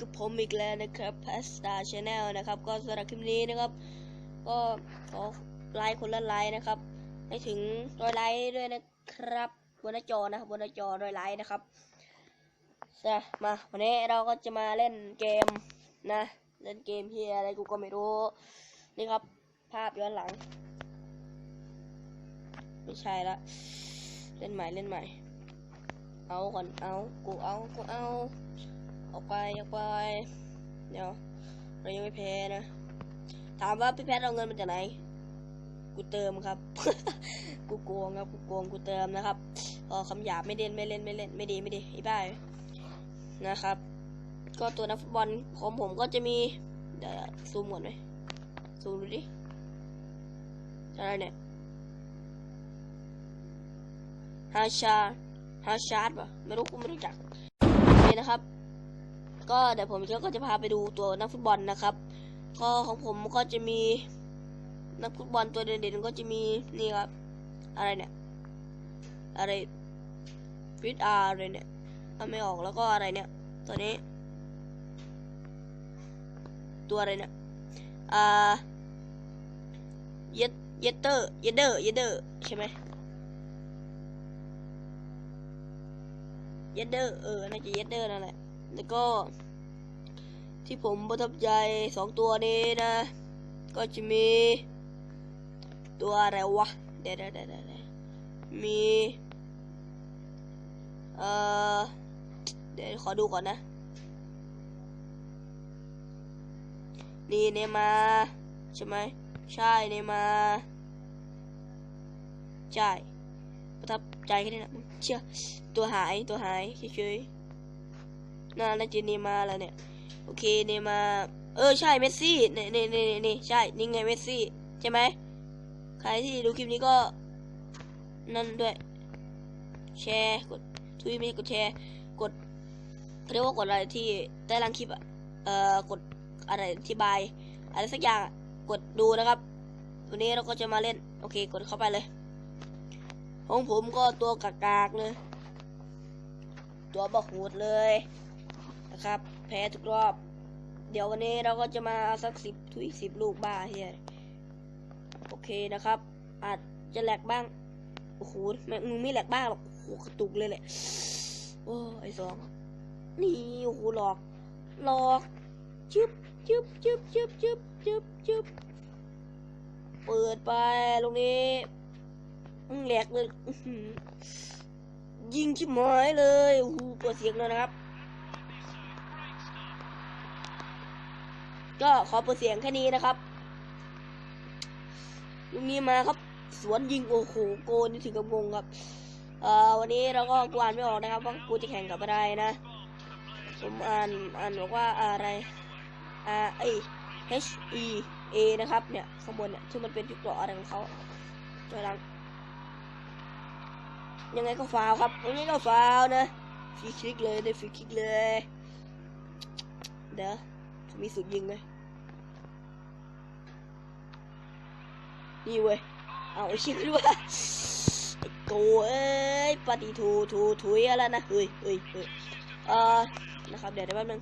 ก็มาอยู่กับผมอีกแล้วนะครับ Pasta Channel นะครับ ก็สำหรับคลิปนี้นะครับ ก็ขอไลค์คนละไลค์นะครับ ให้ถึงร้อยไลค์ด้วยนะครับบนหน้าจอนะครับบนหน้าจอร้อยไลค์นะครับจะมาวันนี้เราก็จะมาเล่นเกมนะ เล่นเกมที่อะไรกูก็ไม่รู้ นี่ครับ ภาพย้อนหลัง ไม่ใช่ละเล่นใหม่เล่นใหม่ เอาก่อนเอา กูเอา กูเอา ออกไปออกไป เดี๋ยว เรายังไม่แพ้นะ ถามว่าพี่แพทเอาเงินมาจากไหน กูเติมครับ กูโกงครับกูโกงกูเติมนะครับเออคำหยาบไม่เล่นไม่เล่นไม่เล่นไม่ดีไม่ดีไอ้บ้านะครับ ก็ตัวนักฟุตบอลของผมก็จะมีเดี๋ยวซูมก่อนไหมซูมดูดิอะไรเนี่ยฮาชาฮาชาร์ดป่ะไม่รู้กูไม่รู้จักโอเคนะครับ ก็เดี๋ยวผมก็จะพาไปดูตัวนักฟุตบอลนะครับ ก็ของผมก็จะมีนักฟุตบอลตัวเด่นๆก็จะมีนี่ครับ อะไรเนี่ย อะไรฟิตอาร์อะไรเนี่ยเอาไม่ออกแล้วก็อะไรเนี่ยตัวนี้ ตัวอะไรเนี่ยอ่าเยเยเตอร์เยเดอร์เยเดอร์ใช่ไหมเยเดอร์เออน่าจะเยเดอร์นั่นแหละ แล้วก็ ที่ผมประทับใจสองตัวนี้นะ ก็จะมี ตัวอะไรวะ เดี๋ยวเดี๋ยวเดี๋ยวเดะมี เอ่อ เดี๋ยวขอดูก่อนนะ นี่เนมาใช่ไหม ใช่เนมา ใช่ประทับใจแค่นี้นะเชื่อตัวหายตัวหายเฉยๆ น่านาจะเนมาแล้วเนี่ย โอเคเนมา เออใช่เมสซี่เนี่นี่นี่นี่ใช่ นี่ไงเมสซี่ใช่ไหมใครที่ดูคลิปนี้ก็ นั่นด้วย แชร์กดทวีตไม่กดแชร์ กดเรียกว่ากดอะไรที่ใต้ล่างคลิปอะเอ่อกดอะไรอธิบาย อะไรสักอย่างกดดูนะครับ วันนี้เราก็จะมาเล่น โอเค กดเข้าไปเลย ของผมก็ตัวกากๆเลย ตัวบะหูดเลย นะครับ แพ้ทุกรอบ เดี๋ยววันนี้เราก็จะมาสักสิบทุยสิบลูกบ้าเฮียโอเคนะครับ อาจจะแหลกบ้าง โอ้โหมึงไม่แหลกบ้างหรอก โอ้โหกระตุกเลยแหละ โอ้ไอสอง นี่ โอ้โหหลอก หลอกจึ๊บจึ๊บจึ๊บจึ๊บจึ๊บจึ๊บจึ๊บเปิดไปตรงนี้อืมแหลกเลยยิงชิบหายเลยโอ้โหเปิดเสียงเลยนะครับ ก็ขอเปิดเสียงแค่นี้นะครับลุงนี้มาครับ สวนยิงโอ้โหโกนี่ถึงกับงงครับเอ่อวันนี้เราก็กูอ่านไม่ออกนะครับว่ากูจะแข่งกับอะไรนะ ผมอ่านอ่านบอกว่าอะไร R เอ้ย H E A นะครับเนี่ยข้างบนเนี่ยที่มันเป็นจุดเกาะอะไรของเขาจอยลังยังไงก็ฟาวครับยังไงก็ฟาวนะฟรีคิกเลยได้ฟรีคิกเลยเดี๋ยวผ มีสุดยิงเลยนี่เว้ย เอาไอ้ชิคด้วยโกเอ้ยปฏิทูทูทุยอะไรนะ เฮ้ยเฮ้ยเฮ้ยเอ่อนะครับ เดี๋ยวเดี๋ยวแป๊บนึง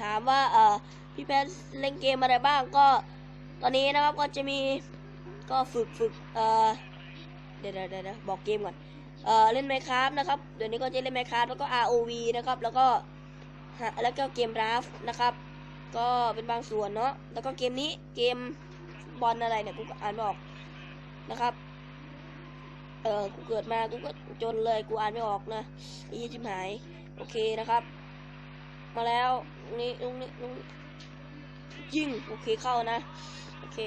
ถามว่า เอ่อ พี่แพทเล่นเกมอะไรบ้าง ก็ ตอนนี้นะครับ ก็จะมี ก็ฝึกฝึกเอ่อ เดี๋ยวเดี๋ยวเดี๋ยวบอกเกมก่อน เอ่อ เล่นไมค r a f t นะครับ เดี๋ยวนี้ก็จะเล่นไมค r a f t แล้วก็ ROV นะครับ แล้วก็ แล้วก็เกมราฟนะครับ ก็เป็นบางส่วนเนาะแล้วก็เกมนี้เกมบอลอะไรเนี่ยกูอ่านไม่ออกนะครับเออกูเกิดมากูก็จนเลยกูอ่านไม่ออกนะอ้ยี่ชิมหายโอเคนะครับ มาแล้วนี่ตรงนี้ตรงยิงโอเคเข้านะโอเค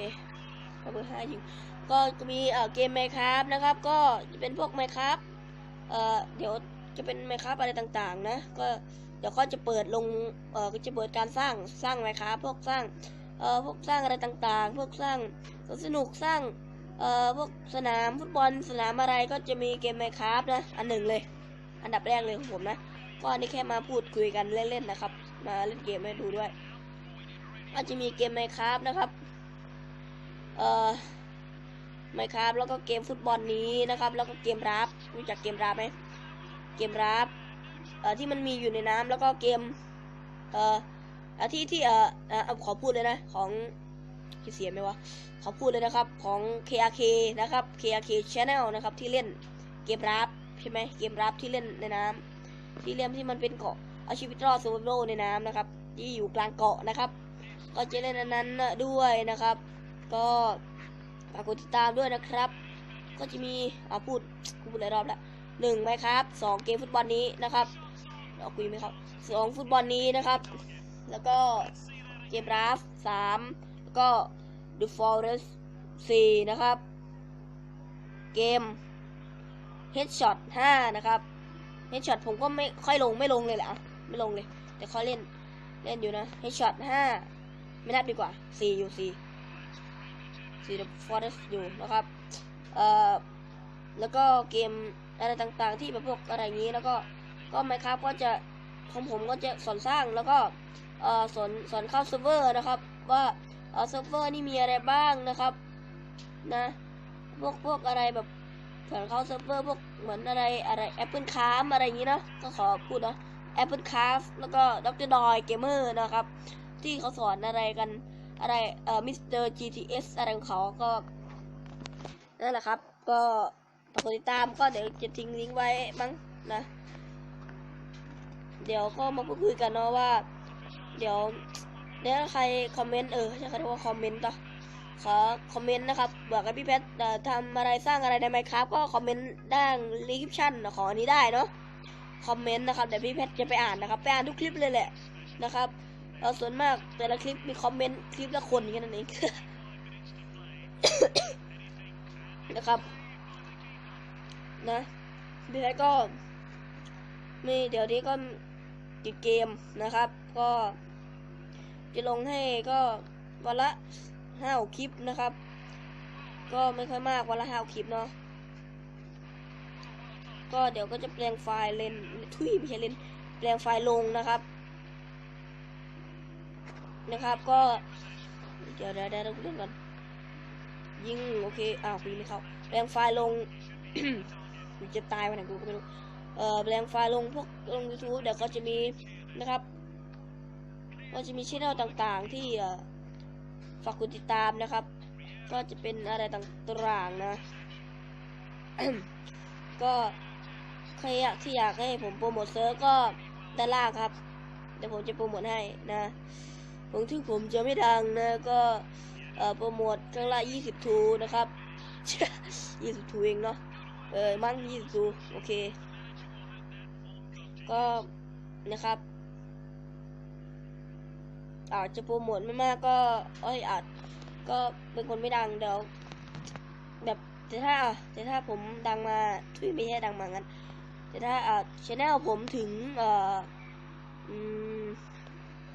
เอาเบอร์ห้ายิงก็มีเอ่อเกมไมครับนะครับ ก็จะเป็นพวกไมครับเอ่อเดี๋ยวจะเป็นไมครับอะไรต่างๆ นะ ก็ เดี๋ยวก็จะเปิดลงเอ่อก็จะเปิดการสร้างสร้างไมครับพวกสร้างเอ่อพวกสร้างอะไรต่างๆ พวกสร้างสนสนุกสร้างเอ่อพวกสนามฟุตบอลสนามอะไรก็จะมีเกมไมครับนะอันหนึ่งเลย อันดับแรกเลยของผมนะก็อันนี้แค่มาพูดคุยกันเล่นๆนะครับ มาเล่นเกมให้ดูด้วยก็จะมีเกมไมครับนะครับเอ่อไมครับแล้วก็เกมฟุตบอลนี้นะครับ แล้วก็เกมรับรู้จักเกมรับไหมเกมรับ เอ่อที่มันมีอยู่ในน้ำแล้วก็เกม เอ่ออะที่ที่เอ่อเอาขอพูดเลยนะของคิดเสียไหมวะขอพูดเลยนะครับของ KRK นะครับ KRK Channel นะครับที่เล่นเกมรับใช่ไหมเกมรับที่เล่นในน้ำที่เล่นที่มันเป็นเกาะเอาชีวิตรอด s u r v i v a l ในน้ำนะครับ ที่อยู่กลางเกาะนะครับ ก็จะเล่นอันนั้นด้วยนะครับ ก็ฝากกดติดตามด้วยนะครับ ก็จะมีอ่าพูดพูดหลายรอบแล้วหนึ่งไหมครับสองเกมฟุตบอลนี้นะครับ เอาคุยไหมครับสองฟุตบอลนี้นะครับ แล้วก็เกมราฟสามแล้วก็ The Forest สี่นะครับ เกม Headshot ห้านะครับ Headshot ผมก็ไม่ค่อยลงไม่ลงเลยแหละไม่ลงเลย แต่เขาเล่นเล่นอยู่นะ Headshot ห้าไม่นับดีกว่าสี่อยู่สี่สี่ The Forest อยู่นะครับเอ่อแล้วก็เกมอะไรต่างๆ ที่แบบพวกอะไรอย่างนี้แล้วก็ ก็ไมครับก็จะของผมก็จะสอนสร้างแล้วก็สอนสอนเข้าเซิร์ฟเวอร์นะครับ ว่าเซิร์ฟเวอร์นี่มีอะไรบ้างนะครับนะพวกพวกอะไรแบบสอนเข้าเซิร์ฟเวอร์พวกเหมือนอะไรอะไร Apple c r a f t อะไรอย่างนี้นะก็ขอพูดนอะ Apple c r a f t แล้วก็ดรดอยเกมเมอร์นะครับ ที่เขาสอนอะไรกันอะไรเอ่อมิสเตอร์ GTS อะไรของเขาก็นั่นแหละครับ ก็ฝากกดติดตามก็เดี๋ยวจะทิ้งลิงก์ไว้มั้งนะ เดี๋ยวก็มาพูดคุยกันเนาะว่า เดี๋ยวเดี๋ยวใครคอมเมนต์เออใช่เขาเรียกว่าคอมเมนต์ต่อขอคอมเมนต์นะครับบอกกับพี่เพชรทำอะไรสร้างอะไรในไมครับก็คอมเมนต์ด้านรีคริปชั่นของอันนี้ได้เนาะคอมเมนต์นะครับเดี๋ยวพี่เพชรจะไปอ่านนะครับไปอ่านทุกคลิปเลยแหละนะครับเออส่วนมากแต่ละคลิปมีคอมเมนต์คลิปละคนอย่างนั้นเองนะครับ นะพี่แพทก็มีเดี๋ยวนี้ก็ ติดเกมนะครับ ก็จะลงให้ก็วันละห้าคลิปนะครับ ก็ไม่ค่อยมากวันละห้าคลิปเนาะก็เดี๋ยวก็จะแปลงไฟล์เลนทุยไม่ใช่เลนแปลงไฟล์ลงนะครับ นะครับก็เดี๋ยวเดี๋ยวเดี๋ยวเราเล่นก่อนยิงโอเคอ้าวปีไม่เข้าแปลงไฟล์ลงจะตายวันไหนกูก็ไม่รู้ เอ่อแปลงไฟล์ลงพวกลง YouTube เดี๋ยวก็จะมีนะครับ ก็จะมีช่องต่างๆ ที่ฝากกดติดตามนะครับ ก็จะเป็นอะไรต่างๆนะ ก็ใครอยากที่อยากให้ผมโปรโมทเซิร์ฟก็ด้านล่างครับ เดี๋ยวผมจะโปรโมทให้นะผมถึงผมจะไม่ดังนะก็เออโปรโมทครั้งละ20ทูนะครับ20ทูเองเนาะเออมั่ง20ทูโอเค ก็นะครับ อาจจะโปรโมทไม่มากก็เอ้ยอาจก็เป็นคนไม่ดังเดี๋ยวแบบแต่ถ้าแต่ถ้าผมดังมาทุยไม่ใช่ดังมางั้นแต่ถ้าอ่าชแนลผมถึงเอ่อ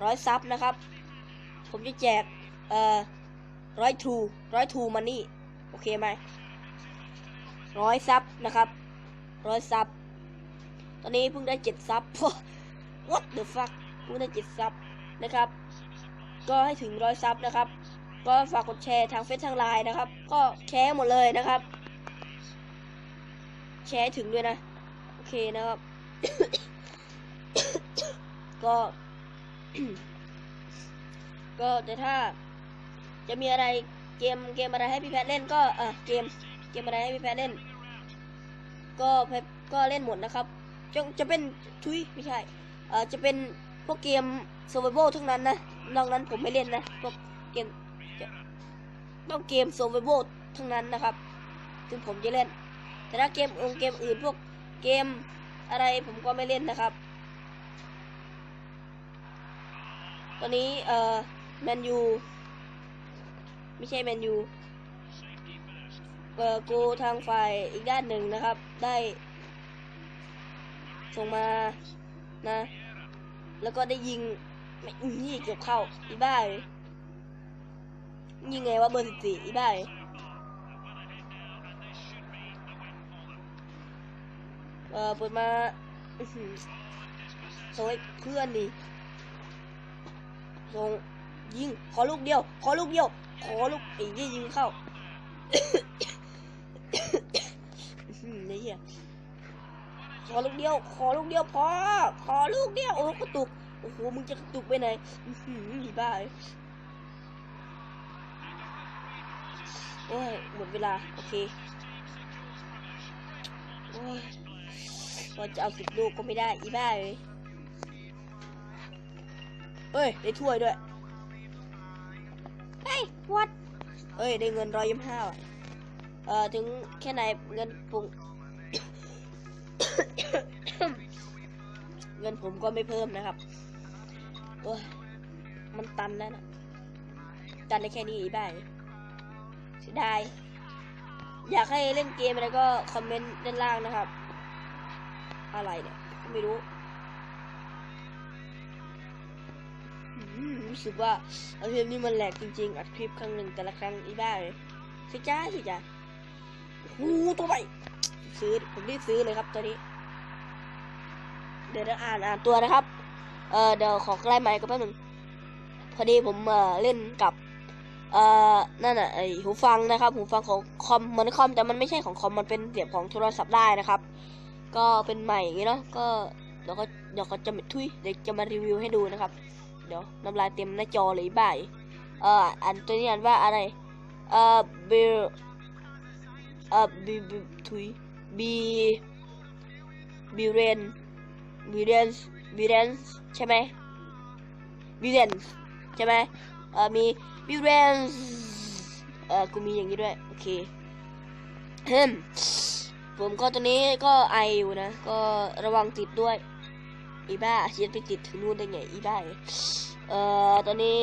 ร้อยซับนะครับ ผมจะแจกเอ่อร้อยทูร้อยทูมันนี่โอเคไหมร้อยซับนะครับร้อยซับ อนนี้เพิ่งได้เจ็ดซับ what the fuck เพิ่งได้เจ็ดซับนะครับ ก็ให้ถึงร้อยซับนะครับ ก็ฝากกดแชร์ทางเฟซทางไลน์นะครับ ก็แชร์หมดเลยนะครับ แชร์ถึงด้วยนะ โอเคนะครับ ก็ ก็แต่ถ้าจะมีอะไรเกมเกมอะไรให้พี่แพทเล่นก็อะเกมเกมอะไรให้พี่แพทเล่น ก็แพทก็เล่นหมดนะครับ จะจะเป็นทุยไม่ใช่เอ่อจะเป็นพวกเกม survival ทั้งนั้นนะนอกนั้นผมไม่เล่นนะพวกเกมต้องเกม survival ทั้งนั้นนะครับถึงผมจะเล่น แต่ถ้าเกมอื่นเกมอื่นพวกเกมอะไรผมก็ไม่เล่นนะครับ ตอนนี้เอ่อแมนยูไม่ใช่แมนยูเอ่อกูทางฝ่ายอีกด้านหนึ่งนะครับ ได้ ส่งมานะ แล้วก็ได้ยิงไม่นี่เกือบเข้า อีบ้าเลยยิงไงว่าเบอร์สิบสี่อีบ้าเลยเออเปิดมาอื้อหือส่งให้เพื่อนดิส่งยิง ขอลูกเดียว ขอลูกเดียว ขอลูกไอ้ยี่ยิงเข้า ขอลูกเดียว ขอลูกเดียวพอ ขอลูกเดียว โอ้กระตุก โอ้โห มึงจะกระตุกไปไหนอื้อหืออีบ้าเลยโอ้ย หมดเวลา โอเค โอ้ยพอจะเอาสิบลูกก็ไม่ได้ อีบ้าเลยเฮ้ย ได้ถ้วยด้วย เฮ้ย what เอ้ย ได้เงินร้อยยี่สิบห้าว่ะเอ่อ ถึงแค่ไหนเงินปุง เงินผมก็ไม่เพิ่มนะครับโอ้ยมันตันแล้วนะตันได้แค่นี้อีบ้ายเสียดายอยากให้เล่นเกมอะไรก็คอมเมนต์ด้านล่างนะครับ อะไรเนี่ยไม่รู้รู้สึกว่าเอาเทมนี้มันแหลกจริงๆอัดคลิปครั้งหนึ่งแต่ละครั้งอีบ้าเลยสิจ้าสิจ้าโอ้โหตัวใหม่ ซื้อผมรีบซื้อเลยครับตัวนี้ เดี๋ยวเราอ่านอ่านตัวนะครับ เออเดี๋ยวขอใกล้ไมค์กันแป๊บหนึงพอดีผมเออเล่นกับเอ่อนั่นอะไอหูฟังนะครับ หูฟังของคอมเหมือนคอมแต่มันไม่ใช่ของคอมมันเป็นเสียบของโทรศัพท์ได้นะครับ ก็เป็นใหม่อย่างงี้เนาะก็เดี๋ยวก็เดี๋ยวก็จะทุยเดี๋ยวจะมารีวิวให้ดูนะครับ เดี๋ยวน้ำลายเต็มหน้าจอเลยบ่ายเอ่ออันตัวนี้อ่านว่าอะไรเอ่อบิลเอ่อบีบีทุย บีบิเรนบิเรนบิเรนใช่ไหมบิเรนใช่ไหมเอ่อมีบิเรนเอ่อกูมีอย่างนี้ด้วย โอเคเฮ้มผมก็ตัวนี้ก็ไออยู่นะ ก็ระวังติดด้วย อีบ้าเชียนไปติดถึงนู่นได้ไง อีบ้าเอ่อตอนนี้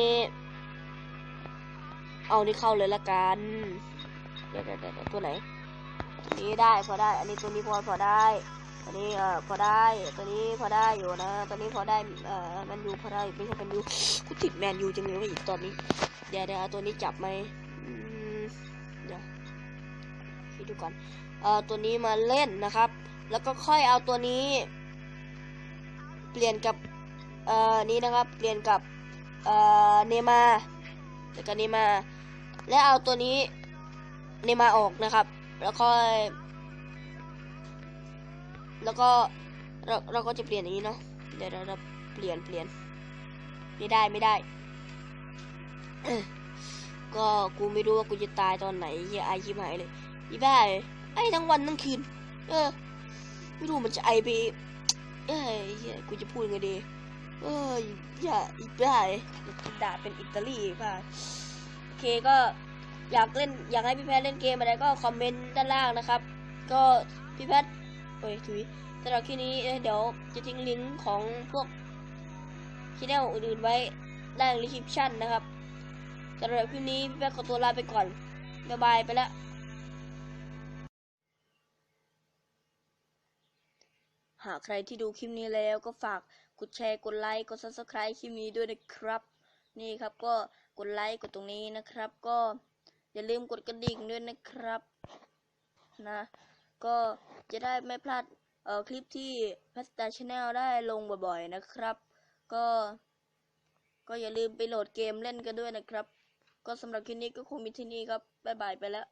เอานี่เข้าเลยละกัน เดี๋ยวเดี๋ยวตัวไหน นี้ได้พอได้ อันนี้ตัวนี้พอพอได้ตัวนี้เอ่อพอได้ตัวนี้พอได้อยู่นะตัวนี้พอได้เอ่อแมนยูพอได้ไม่ใช่แมนยูกูติดแมนยูจังเลยว่าอีกตอนนี้เดี๋ยวเดี๋ยวเอาตัวนี้จับไหมอืมเดี๋ยวคิดดูก่อนเอ่อตัวนี้มาเล่นนะครับ แล้วก็ค่อยเอาตัวนี้ เปลี่ยนกับเอ่อนี้นะครับ เปลี่ยนกับเอ่อเนมาแล้วก็เนมา และเอาตัวนี้เนมาออกนะครับ แล้วค่อยแล้วก็เราเราก็จะเปลี่ยนอย่างนี้เนาะเดี๋ยวเราเปลี่ยนเปลี่ยนไม่ได้ไม่ได้ ก็กูไม่รู้ว่ากูจะตายตอนไหนเฮียไอชิบหายเลยอีบ้าเลยไอทั้งวันทั้งคืน เออ ไม่รู้มันจะไอไปเอ้ยเฮียกูจะพูดไงดีเอ้ยอย่าอีบ้าเอด่าเป็นอิตาลีป่ะโอเคก็ อยากเล่นอยากให้พี่แพทย์เล่นเกมอะไรก็คอมเมนต์ด้านล่างนะครับ ก็พี่แพทย์โอ้ยถุยสำหรับคลิปนี้เดี๋ยวจะทิ้งลิงก์ของพวกช่องอื่นๆไว้ด้านลิคริปชั่นนะครับสำหรับคลิปนี้พี่แพทย์ขอตัวลาไปก่อนบ๊ายบายไปแล้วหากใครที่ดูคลิปนี้แล้วก็ฝากกดแชร์กดไลค์กด subscribe คลิปนี้ด้วยนะครับ นี่ครับก็กดไลค์กดตรงนี้นะครับก็ อย่าลืมกดกระดิ่งด้วยนะครับ นะ ก็จะได้ไม่พลาดเอ่อคลิปที่พัสตาชาแนลได้ลงบ่อยๆนะครับ ก็ ก็อย่าลืมไปโหลดเกมเล่นกันด้วยนะครับ ก็สำหรับคลิปนี้ก็คงมีที่นี่ครับบ๊ายบายไปแล้ว